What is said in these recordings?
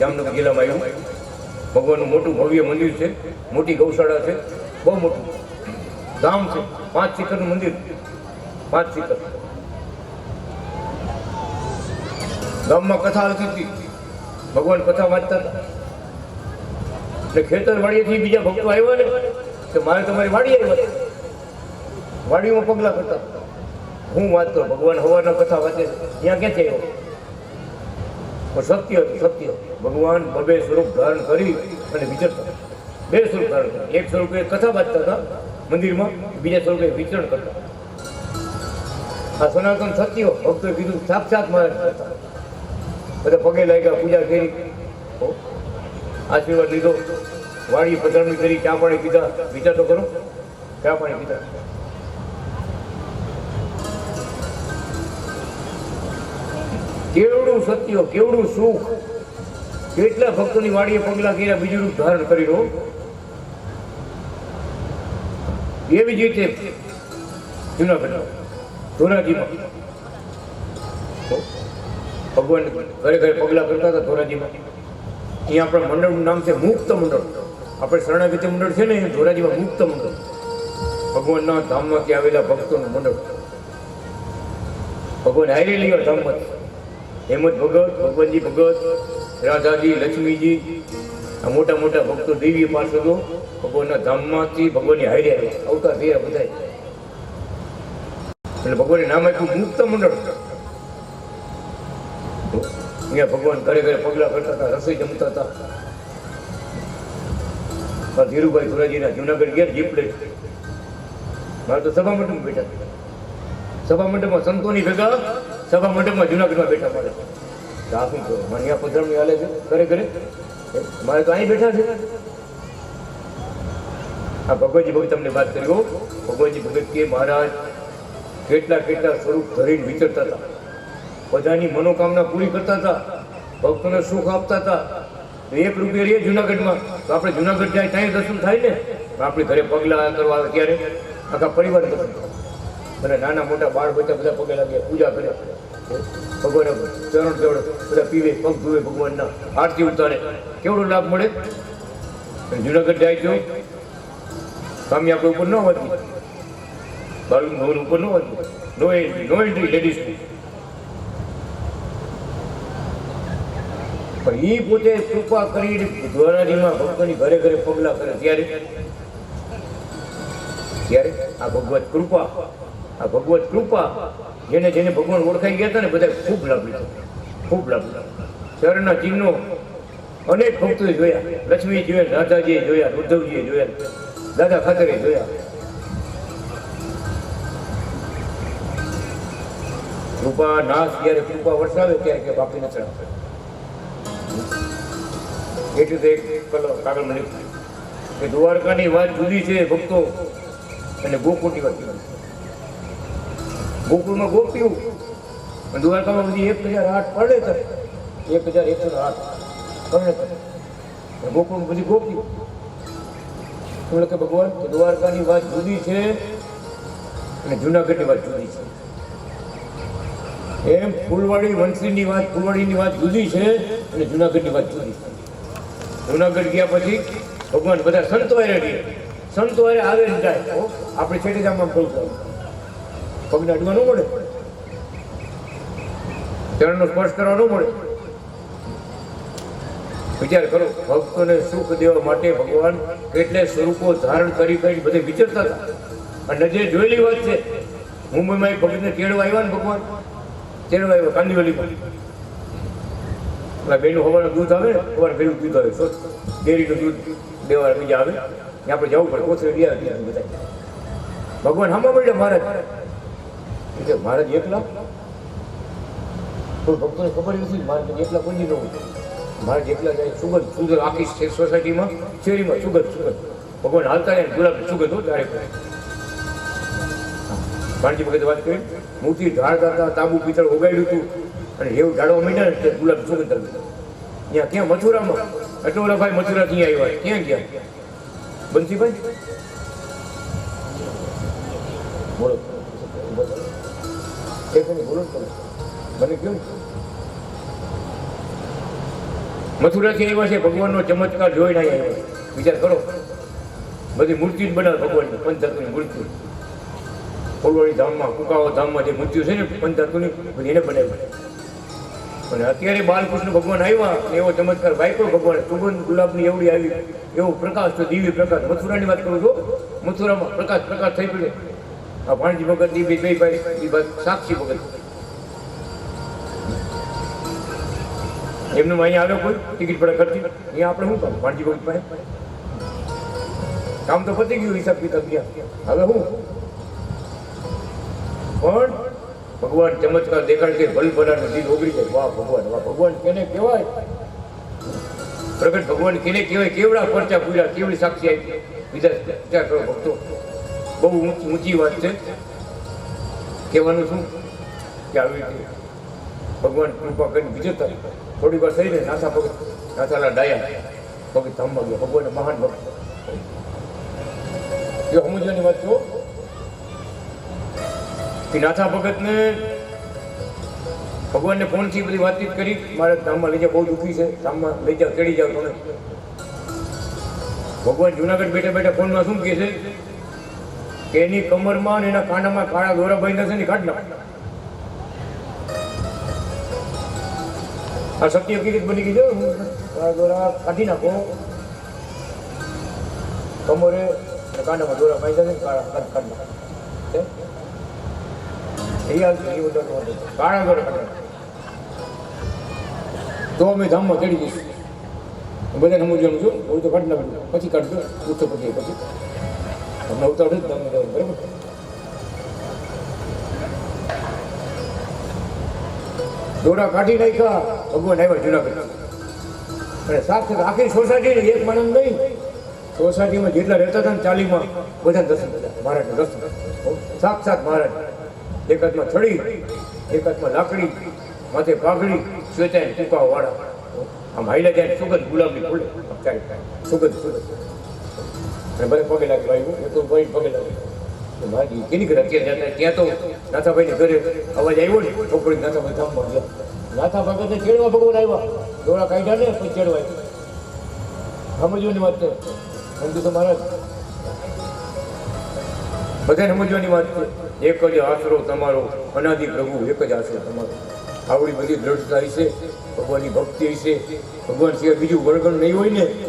જામનગર જિલ્લામાં આવ્યું ભગવાનનું મોટું ભવ્ય મંદિર છે, મોટી ગૌશાળા છે, બહુ મોટું. ધામ છે, પાંચ શિખરનું મંદિર. પાંચ શિખર. ગામમાં કથા આવતી હતી. ભગવાન કથા વાંચતા હતા. એટલે ખેતર વાડીએથી બીજા ભક્તો આવ્યા ને, કે મારે તમારી વાડી આવ્યા. વાડીમાં પગલાં કરતા હતા. હું વાંચતો, ભગવાન હવાના કથા વાંચે. ત્યાં કે થયો સત્ય સત્ય. ભગવાન બબે સ્વરૂપ ધારણ કરી અને વિચરતા. બે સ્વરૂપ ધારણ કરી એક સ્વરૂપે કથા વાંચતા હતા મંદિરમાં, બીજા સ્વરૂપે વિચરણ કરતા. આ સનાતન સત્ય, ભક્તોએ કીધું, સાક્ષાત મહારાજ બધા પગે લાગ્યા, પૂજા કરી. આશીર્વાદ લીધો. વાડી પધરામણી કરી ચા પાણી પીધા. વિચાર તો કરો. ચા પાણી પીધા. કેવડું સત્ય, કેવડું સુખ? કેટલા ભક્તોની વાડીએ પગલા કર્યા, બીજું રૂપ ધારણ કરી લો. એવી જ રીતે જુનાગઢ, ધોરાજીમાં. ભગવાન ઘરે ઘરે પગલા કરતા હતા ધોરાજીમાં. અહીંયા આપણા મંડળનું નામ છે મુક્ત મંડળ. આપણે શરણાગતિ મંડળ છે ને, ધોરાજીમાં મુક્ત મંડળ. ભગવાનના ધામમાંથી આવેલા ભક્તોનું મંડળ. ભગવાન હારી લીધો ધામમાંથી. હેમંત ભગત, ભગવાનજી ભગત, રાધાજી, લક્ષ્મીજી, આ મોટા મોટા ભક્તો દેવી પાર્ષદો ભગવાનના ધામમાંથી ભગવાનની હારે આવ્યા અવતાર થયા બધા એટલે ભગવાનને નામ આપ્યું મુક્ત મંડળ. અહીંયા ભગવાન ઘરે ઘરે પગલા કરતા હતા, રસોઈ જમતા હતા. ધીરુભાઈ સુરાજીના જુનાગઢ ગયા જીપ લઈ મારે તો સભા મંડપમાં બેઠા. સભા મંડપમાં સંતોની ભેગા સભા મંડપમાં જુનાગઢમાં બેઠા તો આ શું કહો મને અહીંયા પધરામણી હાલે છે. ઘરે ઘરે. મારે તો અહીં બેઠા છે. આ ભગવતજી ભગત તમને વાત કરી, હો. ભગવતજી ભગત કે મહારાજ, કેટલા કેટલા સ્વરૂપ ધરીને વિચરતા હતા. બધાની મનોકામના પૂરી કરતા હતા. ભક્તોને સુખ આપતા હતા. એક રૂપિયા રહીએ જુનાગઢમાં. તો આપણે જુનાગઢ જાય, ત્યાં દર્શન થાય ને. આપણે ઘરે પગલા કરવા આવે ત્યારે આખા પરિવાર દર્શન અને નાના મોટા બાળ બચ્ચા બધા પગે લાગે, પૂજા કરે. ભગવાન ચરણ ચરણ બધા પીવે, પગ ધોવે ભગવાનના આરતી ઉતારે. કેવડો લાભ મળે? જુનાગઢ જાય તો? સામે આપણે ઉપર ન હતી બાળુ નોન ઉપર ન હતી no entry no entry ladies પણ એ પોતે કૃપા કરી દ્વારાજીમાં ભક્તોની ઘરે ઘરે પગલા કરે. ત્યારે ત્યારે આ ભગવત કૃપા. આ ભગવત કૃપા જેને જેને ભગવાન ઓળખાઈ ગયા હતા ને બધા ખૂબ લાભ લીધો. ખૂબ લાભ લીધો. શરણના ચિહ્નો અનેક ભક્તોએ જોયા. લક્ષ્મી જોયા, રાધાજીએ જોયા, ઉદ્ધવજીએ જોયા, દાદા ખાતરે જોયા. કૃપા નાશ જ્યારે કૃપા વરસાવે ત્યારે કે બાપી ન ચડાવે એટલું તો એક કલર કાગળમાં લખ્યું કે દ્વારકાની વાત જુદી છે ભક્તો અને ગોકુળની વાત જુદી. ગોકુળમાં ગોપ્યું પણ દ્વારકામાં બધી એક હજાર આઠ પડે તરે એક હજાર એકસો આઠ પડે તરે ગોકુળમાં બધી ગોપ્યું એટલે કે ભગવાન કે દ્વારકાની વાત જુદી છે અને જુનાગઢની વાત જુદી છે. એમ ફૂલવાડી વંશીની વાત, ફૂલવાડીની વાત જુદી છે અને જુનાગઢની વાત જુદી છે. જુનાગઢ ગયા પછી ભગવાન બધા સંતો સંતો આવે ને જાય. આપણે છેટી ગામમાં ફૂલ પગને અડવા ન મળે. ચરણનો સ્પર્શ કરવા ન મળે. વિચાર કરો, ભક્તોને સુખ દેવા માટે ભગવાન કેટલે સ્વરૂપો ધારણ કરી કરી બધે વિચારતા હતા. અને જે જોયેલી વાત છે. મુંબઈમાં એક ભગતને તેડવા આવ્યા ને ભગવાન. તેડવા આવ્યા કાંદીવલીમાં. એટલે બેનું હવાનું દૂધ આવે ને હવાનું દૂધ આવે. ડેરીનું દૂધ દેવા બીજા આવે. ત્યાં આપણે જવું પડે. કોથળી આવે બધા ભગવાન હમણાં મળ્યા મહારાજ. એટલે મહારાજ એકલા? કોઈ ભક્તોને ખબર નથી મહારાજ એકલા કોઈ નહીં મારે મહારાજ એકલા જાય સુગંધ. સુગંધ આખી છે સોસાયટીમાં, શેરીમાં સુગંધ સુગંધ. ભગવાન હાલતા રહે ગુલાબ સુગંધ હો, ત્યારે ભાણજી ભગત વાત કરી. મૂર્તિ ઢાળતા હતા તાંબુ પિત્તળ ઉગાડ્યું હતું અને એવું ઢાળવા માંડ્યા ને એટલે ગુલાબ સુગંધ ત્યાં ક્યાં મથુરામાં? એટલો ભાઈ મથુરા ત્યાં આવ્યા. ક્યાં ગયા? બંસીભાઈ? બોલો. એક કરે મને ને મથુરાથી આવ્યા છે, ભગવાનનો ચમત્કાર જોઈને આવ્યા વિચાર કરો. બધી મૂર્તિ જ બનાવે ભગવાનની, પંચધાતુની મૂર્તિ ફુલવાડી ધામમાં કુકાઓ ધામમાં જે મૂર્તિઓ છે ને, પંચધાતુની, બધી એને બનાવી અને અત્યારે બાલકૃષ્ણ ભગવાન આવ્યા એવો ચમત્કાર વાઈકો ભગવાન. સુગંધ ગુલાબની એવડી આવી. એવો પ્રકાશ તો દિવ્ય પ્રકાશ. મથુરાની વાત કરું છું. મથુરામાં પ્રકાશ પ્રકાશ થઈ પડે આ ભાણજી ભગત બે ભાઈ એ વાત સાક્ષી ભગત. એમનું અહીંયા આવ્યો કોઈ, ટિકિટ પડે કરતી અહીંયા આપણે શું કામ? ભાણજી ભાઈ પાસે? કામ તો પતી ગયું હિસાબ કિતાબ ગયા હવે હું પણ ભગવાન ચમત્કાર દેખાડ કે બલ બલાને દિલ ઓગળી જાય. વાહ ભગવાન વાહ ભગવાન, કેને કહેવાય? પ્રગટ ભગવાન કેને કહેવાય? કેવડા પરચા પૂર્યા, કેવડી સાક્ષી આવી બીજા વિચાર કરો ભક્તો. બહુ ઊંચી વાત છે. કહેવાનું શું? કે આવી રીતે ભગવાન કૃપા કરીને બીજો તારીખ થોડી વાર થઈને નાથા ભગત, નાથાના ડાયા. ભગત ધામમાં ગયો, ભગવાન મહાન ભક્ત. એ સમજવાની વાત છો કે નાથા ભગતને ભગવાનને ફોનથી બધી વાતચીત કરી, મારે ધામમાં લઈ જાઓ, બહુ દુઃખી છે, ધામમાં લઈ જાઓ, ચડી જાઓ તમે. ભગવાન જુનાગઢ બેઠા બેઠા ફોનમાં શું કહે છે? કે એની કમરમાં અને એના કાંડામાં કાળા દોરા બાંધ્યા છે ને, કાઢ નાખ. આ સત્ય હકીકત બની ગઈ છે. દોરા કાઢી નાખો. કમોરે કાંડામાં દોરા પાઈ જશે કાઢ? એ બધા કાળા દોરા કાઢી. તો અમે ધામમાં ચડી જઈશું. બધાને સમજવાનું છું, હું તો કાઢી નાખું પછી કાઢજો, ઉત્તર પછી પછી. તમને ઉતાવળ જ જવાનું બરાબર? દોરા કાઢી નાખ્યા. ભગવાન આવ્યા જુનાગઢ અને સાક્ષાત આખી સોસાયટી એક માણસ નહીં. સોસાયટીમાં જેટલા રહેતા હતા ને ચાલીમાં બધા દર્શન કર્યા. મહારાજના દર્શન સાક્ષાત મહારાજ. એક હાથમાં છડી, એક હાથમાં લાકડી, માથે પાઘડી શ્વેતાય ટૂંકા વાળા. આમ હાઈલા જાય સુગંધ ગુલાબની ફૂલે. સુગંધ સુગંધ. અને બધા પગે લાગે, ભાઈ એ તો ભાઈ પગે લાગે. મારી કેની કરે અત્યારે ત્યાં તો નાથાભાઈને ઘરે અવાજ આવ્યો ને છોકરી નાથાભાઈ ધામમાં ગયા. નાથા ભગતને ચેડવા ભગવાન આવ્યા. દોડા કાઢ્યા ને પછી ચેડવાય. સમજવાની વાત છે. સમજુ તો મહારાજ? બધાને સમજવાની વાત છે. એક જ આશરો તમારો, અનાદિ પ્રભુ, એક જ આશરો તમારો. આવડી બધી દ્રઢતા હશે ભગવાનની ભક્તિ હશે ભગવાન સિવાય બીજું વર્ગણ નહીં હોય ને, એ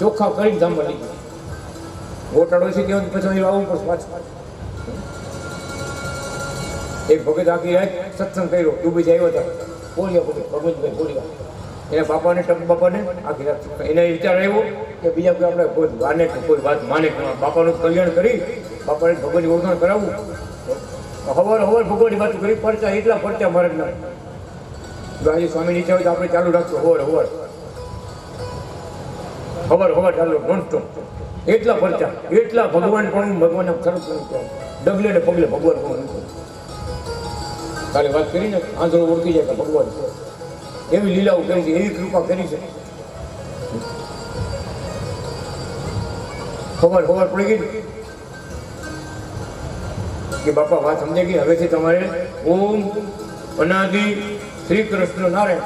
ચોખ્ખા કરીને ધામમાં લઈ. ગોટાળો છે ત્યાં પછી અહીં આવવું પડશે પાછું. એક ભગત આખી સત્સંગ કર્યો. આવ્યો આવ્યા હતા પોલિયા ભગત ભગવતભાઈ પોલિયા એના બાપાને, ટપ બાપાને આખી એને વિચાર આવ્યો કે બીજા કોઈ આપણે કોઈ કે કોઈ વાત માને બાપાનું કલ્યાણ કરી, બાપાને ભગવાનની ઓળખાણ કરાવવું હવાર હવાર ભગવાનની વાત કરી પડતા એટલા પડતા મારે ના ગાજી સ્વામી નીચે હોય તો આપણે ચાલુ રાખશું, હવાર હવાર. હવાર હવાર ચાલુ નોંધતો એટલા પડતા એટલા ભગવાન પણ ભગવાનના સરસ ડગલે ને પગલે ભગવાન પણ કાલે વાત કરીને આંધળો ઓળખી જાય કે ભગવાન છે. એવી લીલાઓ કરી છે, એવી કૃપા કરી છે. ખબર ખબર પડી ગઈ કે બાપા વાત સમજાઈ ગઈ, હવેથી તમારે ઓમ અનાદિ શ્રી કૃષ્ણ નારાયણ.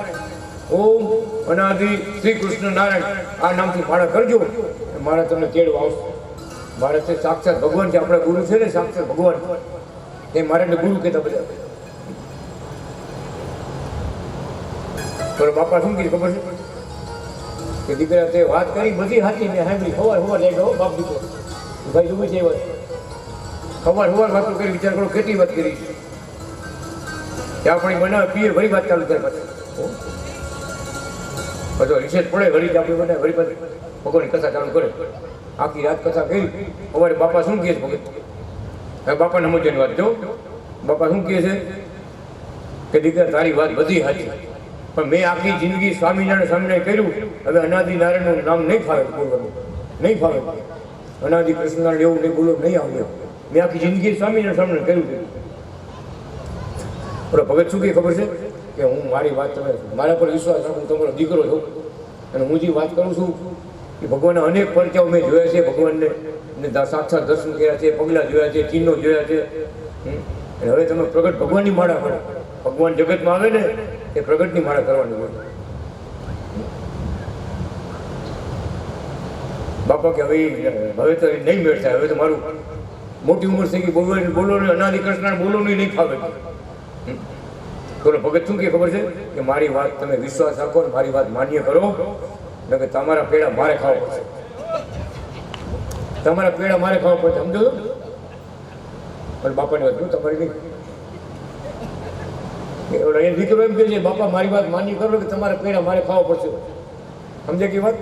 ઓમ અનાદિ શ્રી કૃષ્ણ નારાયણ. આ નામથી ફાળા કરજો મારા તમને કેળવા આવશે. મારે તે સાક્ષાત ભગવાન છે, આપણા ગુરુ છે ને સાક્ષાત ભગવાન. એ મારે એટલે ગુરુ કહેતા બધા. પણ બાપા શું કીધું ખબર છે? કે દીકરા તે વાત કરી, બધી સાચી મેં સાંભળી. ખબર હોવા લઈ ગયો બાપ દીકરો. ભાઈ શું છે વાત. ખબર હોવા વાતો કરી, વિચાર કરો કેટલી વાત કરી છે. ત્યાં પણ બનાવે પીએ વળી વાત ચાલુ થાય પાછી. બધો રિસેસ પડે વળી આપણે બનાવે વળી પાછી ભગવાનની કથા ચાલુ કરે. આખી રાત કથા કરી. અમારે બાપા શું કહે છે ભગત બાપાને સમજવાની વાત જો. બાપા શું કહે છે? કે દીકરા, તારી વાત બધી સાચી પણ મેં આખી જિંદગી સ્વામિનારાયણ સામે કર્યું. હવે અનાદિ નારાયણનું નામ નહીં ફાવે બોલવાનું. નહીં ફાવે. અનાદિ કૃષ્ણનારાયણ એવું નહીં બોલો, નહીં આવ્યો મેં આખી જિંદગી સ્વામિનારાયણ સામે કર્યું પણ ભગત શું કહે ખબર છે? કે હું મારી વાત તમે, મારા પર વિશ્વાસ હું તમારો દીકરો છું. અને હું જે વાત કરું છું કે ભગવાનના અનેક પરચાઓ મેં જોયા છે, ભગવાનને. સાક્ષાત દર્શન કર્યા છે, પગલાં જોયા છે, ચિહ્નો જોયા છે. અને હવે તમે પ્રગટ ભગવાનની માળા ભગવાન જગતમાં આવે ને એ પ્રગટની માળા કરવાની હોય. બાપા કે હવે હવે તો નહીં મેળતા. હવે તો મારું મોટી ઉંમર થઈ ગઈ. બોલવો બોલો ને, અનાદિ કૃષ્ણ બોલો નહીં ફાવે. બોલો, ભગત શું કે ખબર છે? કે મારી વાત તમે વિશ્વાસ રાખો ને મારી વાત માન્ય કરો. નકર તમારા પેડા મારે ખાવા પડશે. તમારા પેડા મારે ખાવા પડશે. સમજો? પણ બાપાની વાત તમારી નહીં કે ઓલો એ દીકરો એમ કહે છે, બાપા, મારી વાત માન્ય કરો કે તમારે પેડા મારે ખાવા પડશે. સમજે કે વાત?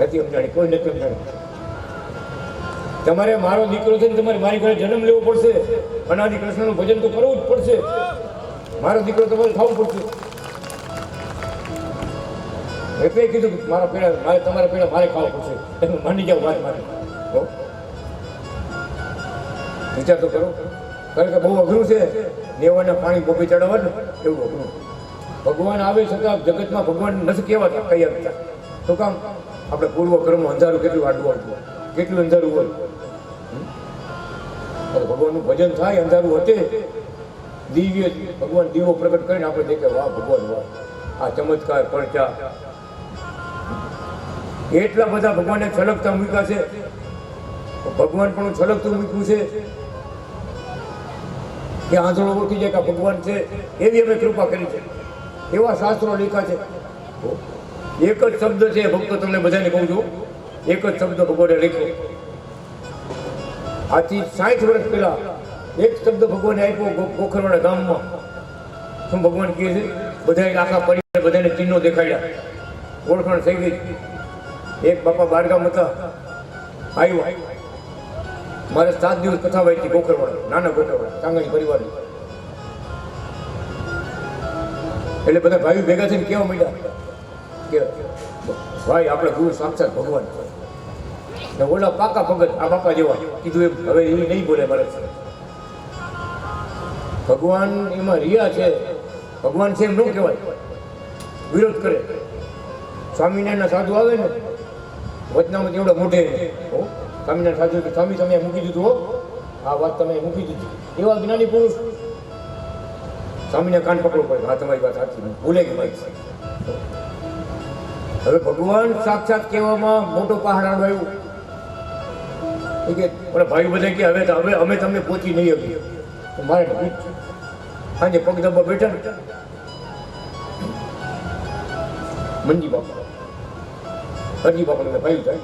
નથી સમજાણી, કોઈ નથી સમજાણી. તમારે મારો દીકરો છે ને તમારે મારી ઘરે જન્મ લેવો પડશે. અનાદિ કૃષ્ણનું ભજન તો કરવું જ પડશે. મારો દીકરો તમારે ખાવું પડશે. એટલે કીધું મારા પેડા મારે, તમારા પેડા મારે ખાવા પડશે. તમે માની જાઓ મારે. હો? વિચાર તો કરો. કારણ કે બહુ અઘરું છે. દેવાના પાણી ગોપી ચડાવે ને એવું અઘરું ભગવાન આવે છતાં જગતમાં ભગવાન નથી કહેવાતા, કઈ હતા તો કામ આપણે પૂર્વ કર્મ અંધારું કેટલું આડવું આડવું કેટલું અંધારું હોય? ભગવાનનું ભજન થાય, અંધારું હતે. દિવ્ય ભગવાન દીવો પ્રગટ કરીને આપણે દેખે, વાહ, ભગવાન, વાહ. આ ચમત્કાર પડચા એટલા બધા ભગવાને છલકતા મૂક્યા છે. ભગવાન પણ છલકતું મૂક્યું છે. કે આંધળો ઓળખી જાય કે ભગવાન છે, એવી અમે કૃપા કરી છે. એવા શાસ્ત્રો લીખા છે. એક જ શબ્દ છે, ભક્તો, તમને બધાને કહું છું. એક જ શબ્દ ભગવાને લખ્યો. આથી સાઠ વર્ષ પહેલા એક શબ્દ ભગવાને આપ્યો ગોખરવાડા ગામમાં. શું ભગવાન કહે છે? બધા આખા પરિવાર બધાને ચિહ્નો દેખાડ્યા. ઓળખાણ થઈ ગઈ. એક બાપા બારગામ હતા. આવ્યો. મારે સાત દિવસ કથા વાંચી ગોખરવાડા નાના ગોખરવાડા ચાંગણી પરિવારની. એટલે બધા ભાઈઓ ભેગા થઈને કેવા માંડ્યા? કે, ભાઈ, આપણે ગુરુ સાક્ષાત ભગવાન ને ઓલા પાકા ભગત, આ બાપા જેવા, કીધું એમ, હવે એ નહીં બોલે મારે ભગવાન એમાં રિયા છે. ભગવાન છે એમ ન કહેવાય. વિરોધ કરે. સ્વામિનારાયણના સાધુ આવે ને વચનામાં એવડા મોઢે સ્વામિનારાયણ સાધુ કે સ્વામી, તમે મૂકી દીધું હો. આ વાત તમે મૂકી દીધી. એવા જ્ઞાની પુરુષ. સ્વામીને કાન પકડવું પડે હા તમારી વાત સાચી. ભૂલે કે ભાઈ. હવે ભગવાન સાક્ષાત કહેવામાં મોટો પહાડ આવ્યું એ કે ઓલા ભાઈ બધા કે હવે હવે અમે તમને પહોંચી નહીં શકીએ. મારે સાંજે પગ દબા બેઠા ને. મંજી બાપા. હરજી બાપાને ભાઈ થાય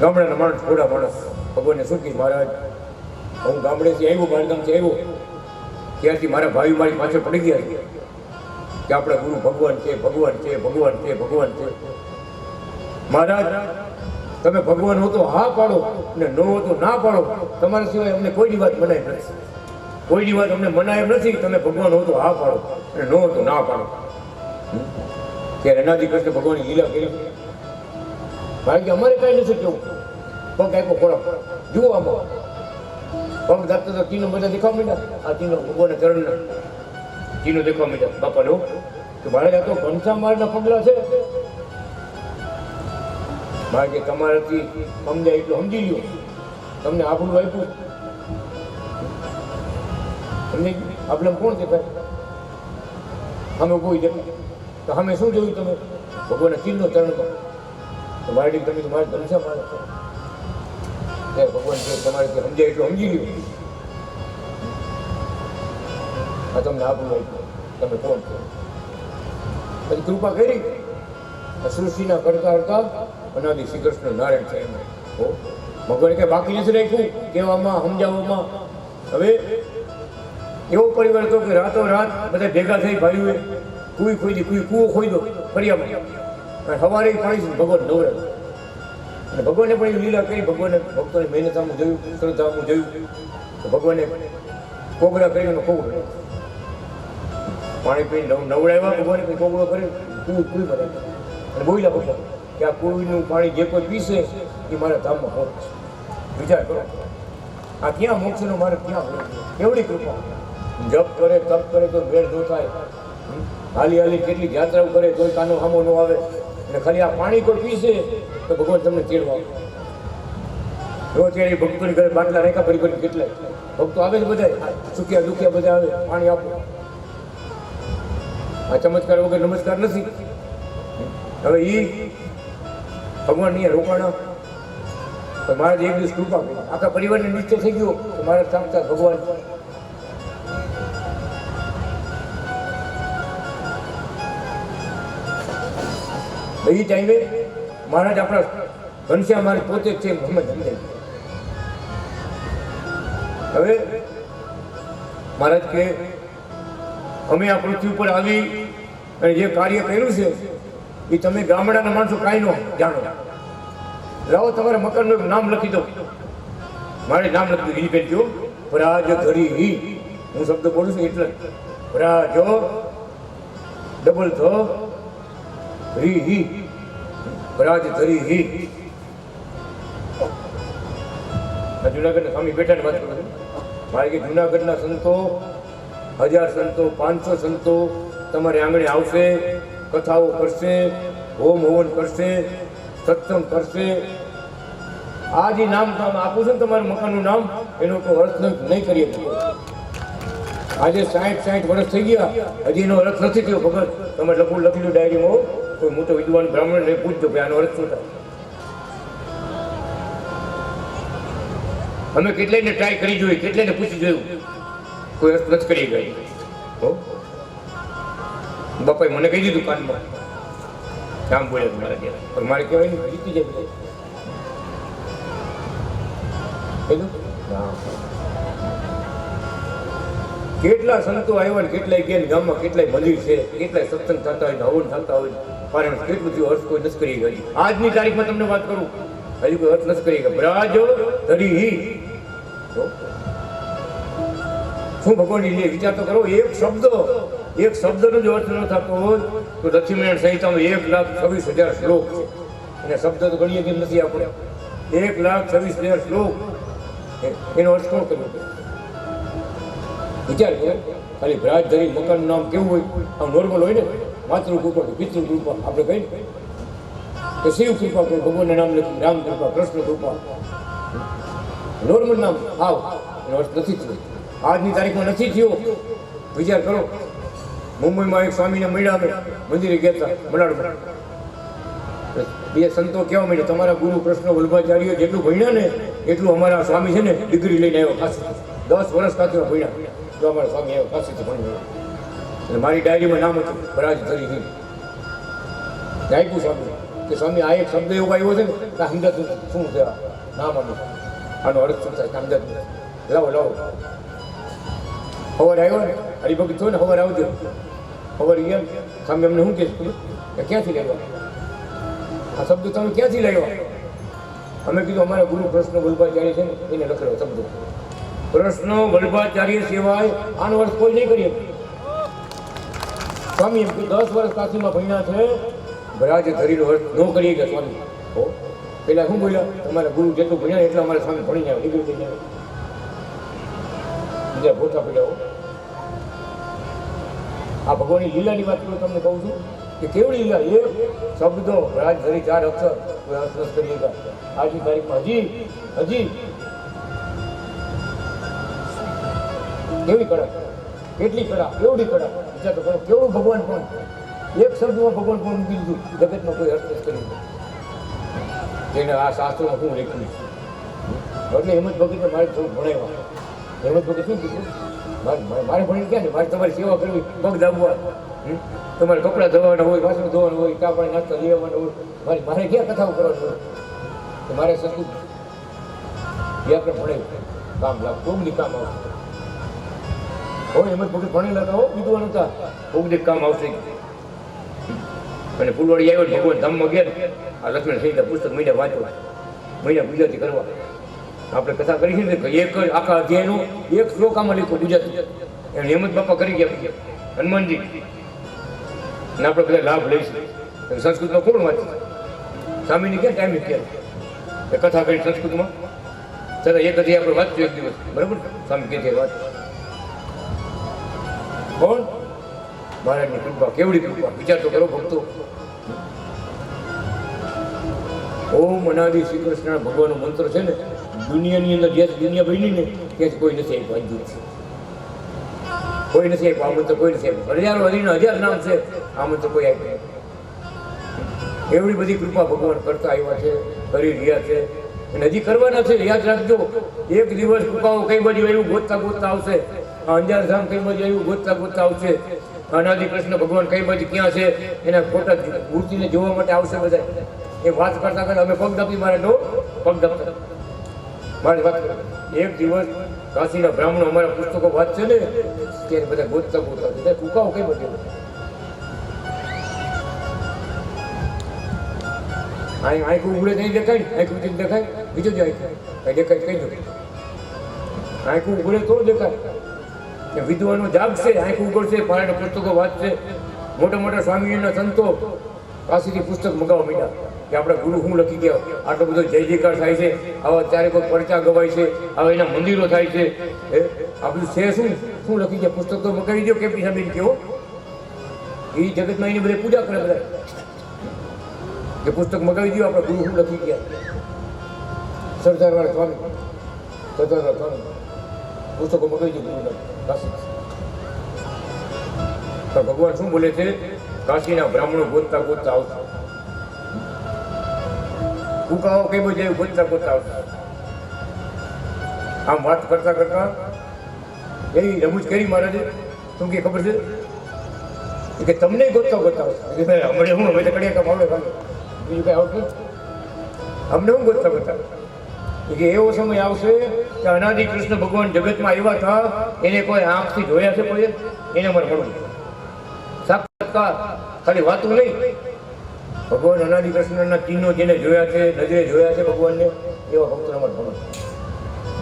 ગામડાના માણસ, થોડા માણસ, ભગવાનને કીધું? મહારાજ, હું ગામડેથી આવ્યો બારગામથી આવ્યો, ત્યારથી મારા ભાઈ મારી પાછળ પડી ગયા કે આપણા ગુરુ ભગવાન છે ભગવાન છે ભગવાન છે ભગવાન છે. મહારાજ, તમે ભગવાન હો તો હા પાડો ને ન હો તો ના પાડો. તમારા સિવાય અમને કોઈની વાત મનાય નથી. કોઈની વાત અમને મનાય નથી. તમે ભગવાન હો તો હા પાડો અને ન હો તો ના પાડો. ત્યારે એનાથી કૃષ્ણ ભગવાનની લીલા કરી કારણ કે અમારે કાંઈ નથી કેવું. પગ આપ્યો ખોરાક જુઓ આમાં. પગ દાખતો તો ચીનો બધા દેખાવા માંડ્યા. આ ચીનો ભગવાનના ચરણના. ચીનો દેખાવા માંડ્યા. બાપાને હો. કે મારે તો ઘનશ્યામ મારના પગલા છે. મારે કે તમારાથી સમજાય એટલું સમજી લ્યો. તમને આપણું આપ્યું. તમને? આપણે કોણ દેખાય? અમે કોઈ દેખાય. તો અમે શું જોયું તમે? ભગવાનના ચીનનો ચરણમાં તો મારે તમે ધનશ્યામ મારે ભગવાન કે તમારે કે સમજાય એટલું સમજી ગયું આ તમને આપણું હોય તમે કોણ છો? પછી કૃપા કરી. સૃષ્ટિના કરતા કરતા અનાદિ શ્રી કૃષ્ણ નારાયણ છે એમ ભગવાન કે બાકી નથી રાખ્યું? કહેવામાં, સમજાવવામાં. હવે એવો પરિવાર હતો કે રાતો રાત બધા ભેગા થઈ, ભાઈઓએ કુઈ ખોઈ કુઈ કૂવો ખોઈ દો, ફરિયામાં. અને સવારે પાણી છે ભગવાન નવરે અને ભગવાને પણ એવી લીલા કરી, ભગવાને ભક્તોની મહેનત આમ જોયું શ્રદ્ધા આમ જોયું, તો ભગવાને કોગળા કરીને કોગડો પાણી નવ નવડાવ્યા, ભગવાને કંઈ કોગળો કર્યો? કુવું કુવી મરે અને બોલ્યા ભગવાન કે આ કુવીનું પાણી જે કોઈ પીશે, એ મારા ધામમાં પહોંચશે વિચાર કરો. આ ક્યાં મોક્ષનો મારે ક્યાં કેવડી કૃપા. જપ કરે, તપ કરે તો વેળ ન થાય. હાલી હાલી કેટલી યાત્રાઓ કરે, તોય કાનો હામો ન આવે. અને ખાલી આ પાણી કોઈ પીશે તો ભગવાન તમને ચીડવા રોજ એ ભક્તોની ઘરે બાટલા રેખા ભરી ભરી કેટલાય. ભક્તો આવે છે બધા સુખ્યા દુખ્યા બધા આવે. પાણી આપો. આ ચમત્કાર વગર નમસ્કાર નથી. હવે એ ભગવાન અહીંયા રોકાણા. તો મહારાજ એક દિવસ કૃપા આખા પરિવારને નિશ્ચય થઈ ગયો કે મારા સામતા ભગવાન એ ટાઈમે મહારાજ આપણા ઘનશ્યામ મારે પોતે છે હવે મહારાજ કે, અમે આ પૃથ્વી ઉપર આવી અને જે કાર્ય કર્યું છે, એ તમે ગામડાના માણસો કાંઈ ન જાણો. લાવો તમારા મકાનનું નામ લખી દો મારે નામ લખી દીધું બેન જો પ્રાજ ધરી હું શબ્દ બોલું છું એટલે. પરાજો ડબલ ધ. ધરી હી. જુનાગઢના સ્વામી બેઠા વાત કરું. મારે કે જુનાગઢના સંતો, હજાર સંતો, પાંચસો સંતો તમારે આંગણે આવશે, કથાઓ કરશે, હોમ હવન કરશે, સત્સંગ કરશે. આ જે નામ આપું છું ને તમારા મકાનનું નામ, એનો કોઈ અર્થ નહીં કરી શકીએ આજે સાઠ સાઠ વર્ષ થઈ ગયા. હજી એનો અર્થ નથી થયો ભગત તમે લખું લખેલું ડાયરીમાં કોઈ મોટો વિદ્વાન બ્રાહ્મણને પૂછજો કે આનો અર્થ શું થાય. અમે કેટલાયને ટ્રાય કરી જોઈ કેટલાયને પૂછી જોયું. કોઈ અર્થ નથી કરી ગઈ હો? બાપાએ મને કહી દીધું કાનમાં. કામ બોલ્યા મારા ત્યાં પણ મારે કહેવાય નહીં, જીતી જાય. કેટલા સંતો આવ્યા ને કેટલાય ગયા ગામમાં કેટલાય મંદિર છે, કેટલાય સત્સંગ થતા હોય હવન થતા હોય પણ કેટલું થયું અર્થ કોઈ નથી કરી આજની તારીખમાં તમને વાત કરું, હજી કોઈ અર્થ નથી કરી બ્રાજો ધરી શું ભગવાન એ વિચાર તો કરો, એક શબ્દ, એક શબ્દનો જો અર્થ ન થતો હોય તો લક્ષ્મીનારાયણ સંહિતામાં એક લાખ છવ્વીસ હજાર શ્લોક છે. અને શબ્દ તો ગણીએ કેમ નથી આપણે? એક લાખ છવ્વીસ હજાર શ્લોક. એનો અર્થ કોણ કર્યો? વિચાર છે ખાલી ભ્રાજ ધરી નામ કેવું હોય, આમ નોર્મલ હોય ને માતૃ કૃપા કે પિતૃકૃપા આપણે કહીએ કે શિવ કૃપા કોઈ ભગવાનના નામ લખી રામ કૃપા કૃષ્ણ કૃપા નોર્મલ નામ આવ એનો અર્થ નથી થયો. આજની તારીખમાં નથી થયો. વિચાર કરો. મુંબઈમાં એક સ્વામીને મળ્યા અમે મંદિરે ગયા હતા મલાડમાં બે સંતો કહેવા માંડ્યા, તમારા ગુરુ કૃષ્ણ વલ્ભાચાર્ય જેટલું ભણ્યા ને, એટલું અમારા સ્વામી છે ને, ડિગ્રી લઈને આવ્યો. ખાસ દસ વર્ષ કાચમાં ભણ્યા. જો અમારા સ્વામી આવ્યો ખાસીથી ભણ્યો અને મારી ડાયરીમાં નામ હતું પરાજ ધરી ગયું આપ્યું સ્વામી કે સ્વામી, આ એક શબ્દ એવો આવ્યો છે ને, કે હમદર્દ. શું કહેવા નામ આનું. આનો અર્થ શું થાય? હમદર્દ. લાવો લાવો. ખબર આવ્યો ને, હરિભક્ત થયો ને ખબર આવજો. ખબર ગયા સ્વામી એમને શું કે કે ક્યાંથી લેવા આ શબ્દ તમે ક્યાંથી લેવા અમે કીધું, અમારા ગુરુ કૃષ્ણ જાણે છે ને, એને લખેલો શબ્દ. કૃષ્ણ વલ્ભાચાર્ય સિવાય આનો વર્ષ કોઈ નહીં કરી. સ્વામી, એમ કે દસ વર્ષ કાશીમાં ભણ્યા છે. ભરાજ ધરીનો વર્ષ ન કરી ગયા સ્વામી. ઓ પેલા શું બોલ્યા? તમારા ગુરુ જેટલું ભણ્યા એટલા અમારે સ્વામી ભણી જાય નીકળી થઈ જાય બીજા પડ્યા, હો. આ ભગવાનની લીલાની વાત કરું તમને કહું છું કે કેવડી લીલા? એ શબ્દો રાજધરી ચાર અક્ષર. કરી આજની તારીખમાં હજી હજી કેવી કડક, કેટલી કડક, કેવડી કડક? વિચાર તો કરો કેવડું ભગવાન પણ એક શબ્દમાં ભગવાન મૂકી દીધું? જગતમાં કોઈ અર્થ નથી કરી જેને આ શાસ્ત્રમાં શું લખ્યું એટલે હેમંત ભગતને મારે થોડું ભણાવ્યા. હેમંત ભગત શું કીધું? મારે મારે- ભણી ક્યાં ને મારે તમારી સેવા કરવી, પગ દાબવા. તમારે કપડાં ધોવાના હોય, વાસણ ધોવાનું હોય, ચા પાણી નાસ્તો લેવાના હોય, મારે મારે ક્યાં કથાઓ કરવાની મારે સંસ્કૃત વ્યાકરણ ભણાવ્યું. કામ લાગ ખૂબ કામ આવશે હોય જ ભગત ભણેલા હતા હો વિદ્વાન હતા કોગની કામ આવશે. અને ફૂલવાડી આવ્યો ભગવાન ધામમાં ગયા આ લક્ષ્મણ સંહિતા પુસ્તક મહિના વાંચો મહિના ગુજરાતી કરવા. આપણે કથા કરી છે એક જ આખા અધ્યાયનો એક શ્લોક આમાં લખ્યો ગુજરાતી એમ હેમંત બાપા કરી ગયા. હનુમાનજી. અને આપણે બધા લાભ લઈશું. સંસ્કૃતમાં કોણ વાંચે? સ્વામીની ક્યાં ટાઈમ ક્યાં કથા કરી સંસ્કૃતમાં? ચાલો એક અધ્યાય આપણે વાંચ્યું એક દિવસ. બરાબર? સ્વામી કે વાત કોણ? મહારાજની કૃપા કેવડી કૃપા? વિચાર તો કરો ભક્તો. ઓમ અનાદિ શ્રી કૃષ્ણ, ભગવાનનો મંત્ર છે ને, દુનિયાની અંદર જે દુનિયા બની ને, ત્યાં કોઈ નથી આપ્યું આજ છે. કોઈ નથી આપ્યું આમ તો કોઈ નથી આપ્યું. હજારો હરીનો હજાર નામ છે આ તો કોઈ આપ્યું એવડી બધી કૃપા ભગવાન કરતા આવ્યા છે, કરી રહ્યા છે. અને હજી કરવાના છે, યાદ રાખજો, એક દિવસ કૃપાઓ કઈ બાજુ એવું ગોતતા ગોતતા આવશે. આ અંજાર ધામ કઈ બાજુ આવ્યું? ગોતતા ગોતતા આવશે. અનાદિ કૃષ્ણ ભગવાન કઈ બાજુ ક્યાં છે? એના ફોટા મૂર્તિને જોવા માટે આવશે બધા એ વાત કરતા કરતા અમે પગ દપી મારે નો પગ દપતા મારી વાત એક દિવસ કાશીના બ્રાહ્મણો અમારા પુસ્તકો વાંચશે ને ત્યારે બધા ગોતતા ગોતતા બધા ટૂંકાઓ કઈ બાજુ અહીં આંખ ઉગડે નહીં દેખાય આંખ ઉઘડી દેખાય? બીજો જ આંખ દેખાય કઈ દેખાય. આંખ ઉગડે તો દેખાય. કે વિદ્વાનો જાગશે, આંખ ઉગડશે પારાયણ પુસ્તકો વાંચશે. મોટા મોટા સ્વામીઓના સંતો પાસેથી પુસ્તક મગાવવા માંડ્યા કે આપણા ગુરુ શું લખી ગયા. આટલો બધો જય જયકાર થાય છે, આવા ત્યારે કોઈ પરચા ગવાય છે, આવા એના મંદિરો થાય છે. એ આપણું છે શું? શું લખી ગયા? પુસ્તક તો મગાવી દો કેપી સામે કેવો? એ જગતમાં એની બધી પૂજા કરે બધા કે પુસ્તક મગાવી દો આપણા ગુરુ શું લખી ગયા. સરદારવાળા સ્વામી. સરદારવાળા સ્વામી. પુસ્તકો મગાવી દો તો ભગવાન શું બોલે છે કાશીના બ્રાહ્મણો ગોતતા ગોતતા આવતા કુકાઓ કઈ બધે ગોતતા ગોતતા આવતા આમ વાત કરતા કરતા એવી રમૂજ કરી મહારાજે શું કે ખબર છે કે તમને ગોતતા ગોતતા આવતા હમણાં હું હવે તો કડિયા કામ આવડે બીજું કઈ આવતું અમને હું ગોતતા ગોતતા કે એવો સમય આવશે કે અનાદિ કૃષ્ણ ભગવાન જગતમાં આવ્યા હતા, એને કોઈ આંખથી જોયા છે કોઈ? એને મને મળવું સાક્ષાત્કાર, ખાલી વાતું નહીં. ભગવાન અનાદિ કૃષ્ણના ચિહ્નો જેને જોયા છે, નજરે જોયા છે ભગવાનને, એવા ભક્તોને અમારે ભણવું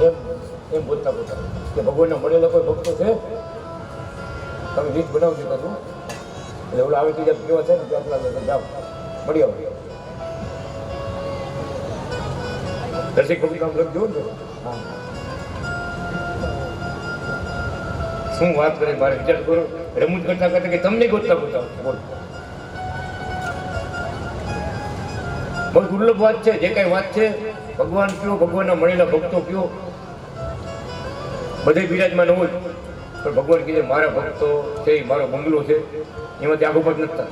એમ એમ બોલતા બોલતા. કે ભગવાનના મળેલા કોઈ ભક્તો છે? તમે રીત બનાવજો કશું એટલે ઓલા આવે બીજા કેવા છે ને બધા જાઓ. મળી આવો. દર્શક ભક્ત કામ લખજો ને શું વાત કરે? મારે વિચાર કરો. રમૂજ કરતા કરતા કે તમને ગોતતા ગોતતા બોલ. બહુ દુર્લભ વાત છે. જે કઈ વાત છે, ભગવાન કયો, ભગવાનના મળેલા ભક્તો કયો? બધે બિરાજમાન હોય. પણ ભગવાન કીધે, મારા ભક્તો છે, મારો બંગલો છે. એમાંથી આગળ પણ નથી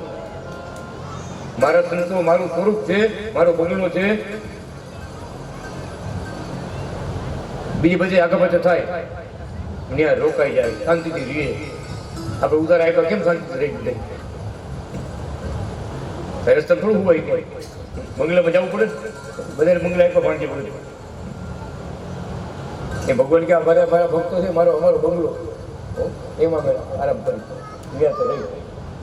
મારા સંતો મારું સ્વરૂપ છે, મારો બંગલો છે. બીજી બધી આગળ પાછળ થાય. ત્યાં રોકાઈ જાય. શાંતિથી રહીએ. આપણે ઉધાર આવ્યા કેમ શાંતિથી રહી જાય? રસ્તા થોડું હોય કે? બંગલામાં જવું પડે બધાને બંગલા આપ્યા ભાંજી પડે એ ભગવાન કે મારા મારા ભક્તો છે, મારો અમારો બંગલો. એમાં મેં આરામ કરી ત્યાં તો રહી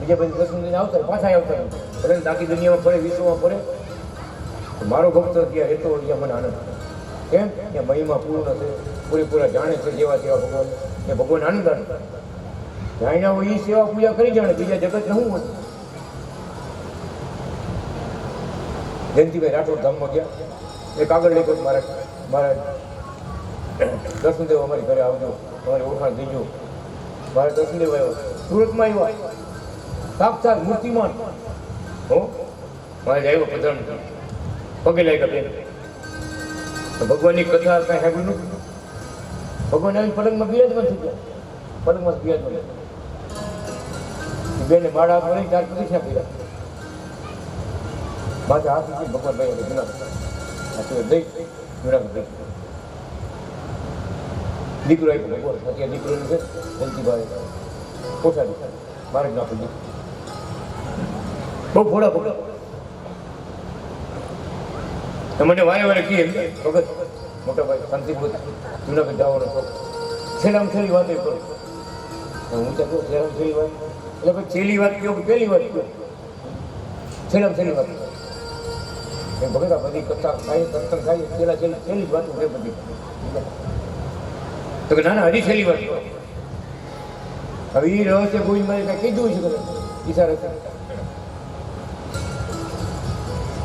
બીજા બધી દર્શન લઈને આવતા પાછા આવતા. ભલે આખી દુનિયામાં ફરે, વિશ્વમાં ફરે. મારો ભક્ત ત્યાં રહેતો ત્યાં મને આનંદ. કેમ? કે મહિમા પૂર્ણ છે. પૂરેપૂરા જાણે છે જેવા તેવા ભગવાન. એ ભગવાન આનંદ જાણ્યા હોય એ સેવા પૂજા કરી જાણે, બીજા જગત શું હોય? જયંતિભાઈ રાઠોડ ધામમાં ગયા. એ કાગળ ગયો મારા મારા દર્શનદેવ અમારી ઘરે આવજો. અમારી ઓળખાણ થઈ મારે દર્શનદેવ આવ્યો. સુરતમાં આવ્યો. સાક્ષાત મૂર્તિમાન. હો? મારે આવ્યો પ્રધાન પગે લાગ્યા બેન. તો ભગવાનની કથા કાંઈ સાંભળ્યું ભગવાન આવી પલંગમાં બિરાજમાન થઈ ગયા. પલંગમાં બિરાજમાન બેને માળા મળી ત્યાર પછી છે પીડા માથે હાથ મૂકી ભગવાન ભાઈ હવે તો દઈ જુનાગઢ દઈ દીકરો આપ્યો ભગવાન અત્યારે દીકરોનું છે જયંતિભાઈ પોસાડી. મારે જ નાખું બહુ ભોળા ભોળા. તો મને વારે વારે કહીએ, ભગત મોટા ભાઈ શાંતિભૂત જુનાગઢ જવાનો છો છેલ્લામાં છેલ્લી વાત કરું. હું તો કહું, છેલ્લામાં છેલ્લી વાત એટલે ભાઈ છેલ્લી વાત કહો કે પહેલી વાત કહો છેલ્લામાં છેલ્લી વાત ભગત આ બધી કથા ખાઈ સત્સંગ ખાઈ છેલ્લા છેલ્લી છેલ્લી જ વાતો બધી. તો કે ના ના હજી છેલ્લી વાત હવે એ રહસ્ય ગોવિંદ મારે કાંઈ કીધું છે. ઈશારે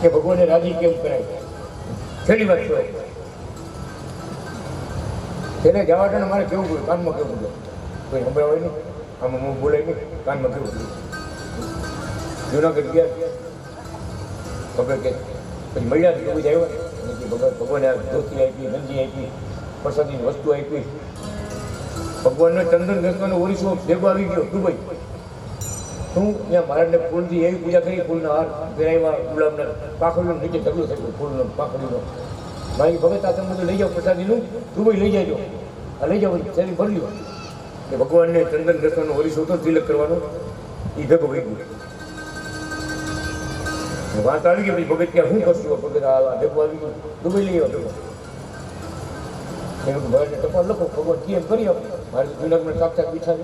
કે ભગવાને રાજી કેમ કરાય? છેલ્લી વાત કહો છેલ્લે જવા દે મારે કેવું પડ્યું કાનમાં કેવું પડ્યું કોઈ સંભળાવાય નહીં. આમાં હું બોલાય નહીં, કાનમાં કેવું પડ્યું જુનાગઢ ગયા. ખબર કે, પછી મળ્યા કેવું જ આવ્યા. કે ભગવાન ધોતી આપી, નંદી આપી, પ્રસાદની વસ્તુ આપી. ભગવાનને ચંદન ઘસવાનો ઓરિસો ભેગો આવી ગયો, દુબઈ. હું ત્યાં મહારાજને ફૂલથી એવી પૂજા કરી, ફૂલના હાર પહેરાવ્યા ગુલાબના પાખડીનો નીચે ઢગલો થયું ફૂલનો પાખડીનો. ભાઈ ભગત આ તમે બધું લઈ જાઓ પ્રસાદીનું દુબઈ લઈ જાજો. આ લઈ જાઓ શેરી ભરી લો ભગવાનને ચંદન દર્શનનો ઓરિસો હતો તિલક કરવાનો એ ભેગો ભાઈ ગયો. વાત આવી ગઈ પછી ભગત ક્યાં હું કરશું ભગત? આ ભેગો આવી ગયો. દુબઈ લઈ આવ્યો ભેગો એનું ભગવાનને ટપાલ લખો, ભગવાન કેમ કરી આપો. મારે જુનાગઢ સાક્ષાત પીછા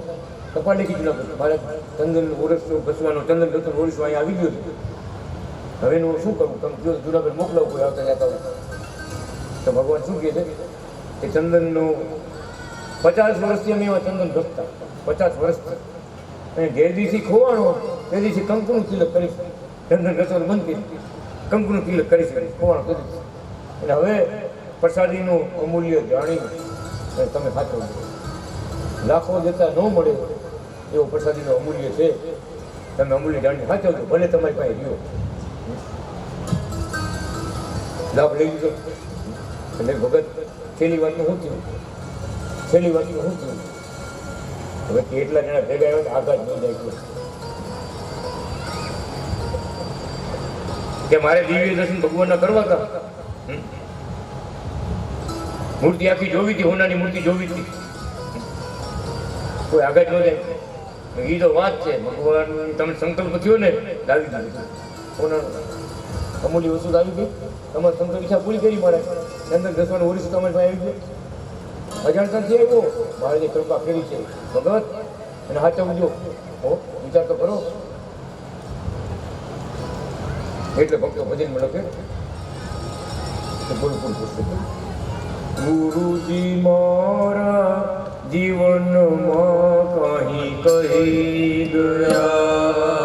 ટપાલ લખી જુનાગઢ મારે ચંદન ઓરસનો ઘસવાનો ચંદન રતન ઓરસો અહીંયા આવી ગયો છે. હવે હું શું કરું? તમે જો જુનાગઢ મોકલાવું, કોઈ આવતા જતા તો ભગવાન શું કહે છે? કે ચંદનનો પચાસ વર્ષથી અમે એવા ચંદન ઘસતા પચાસ વર્ષથી અને જે દિવસથી ખોવાણો તે દિવસે કંકુનું તિલક કરીશ. ચંદન ઘસવાનું બંધ કરી કંકુનું તિલક કરીશ ખોવાણો કરીશ અને હવે પ્રસાદીનું અમૂલ્ય જાણી તમે સાચો લાખો જતા ન મળે. એવો પ્રસાદીનો અમૂલ્ય છે. તમે અમૂલ્ય જાણીને સાચવજો ભલે તમારી પાસે રહ્યો. લાભ લઈ લીધો. અને ભગત છેલ્લી વાતનું શું થયું? છેલ્લી વાતનું શું થયું? હવે કેટલા જણા ભેગા આવ્યા આઘાત ન જાય. કે મારે દિવ્ય દર્શન ભગવાનના કરવા હતા મૂર્તિ આખી જોવી હતી, હોનાની મૂર્તિ જોવી હતી. કોઈ આગળ ન જાય એ તો વાત છે. ભગવાન તમે સંકલ્પ થયો ને દાવી દીધું હોનાનો અમૂલ્ય વસ્તુ આવી ગઈ. તમારે સંકલ્પ ઈચ્છા પૂરી કરી મારે. અંદર દસવાનું ઓરિસ તમારી પાસે આવી ગયો. અજાણતા છે એવો. જે કૃપા કરી છે. ભગવત, અને હાચવજો હો, વિચાર તો કરો. એટલે ભક્તો ભજનમાં લખે કે પૂરું પૂરું પુસ્તક ગુરુજી મારા જીવનમાં કહી કહી ગયા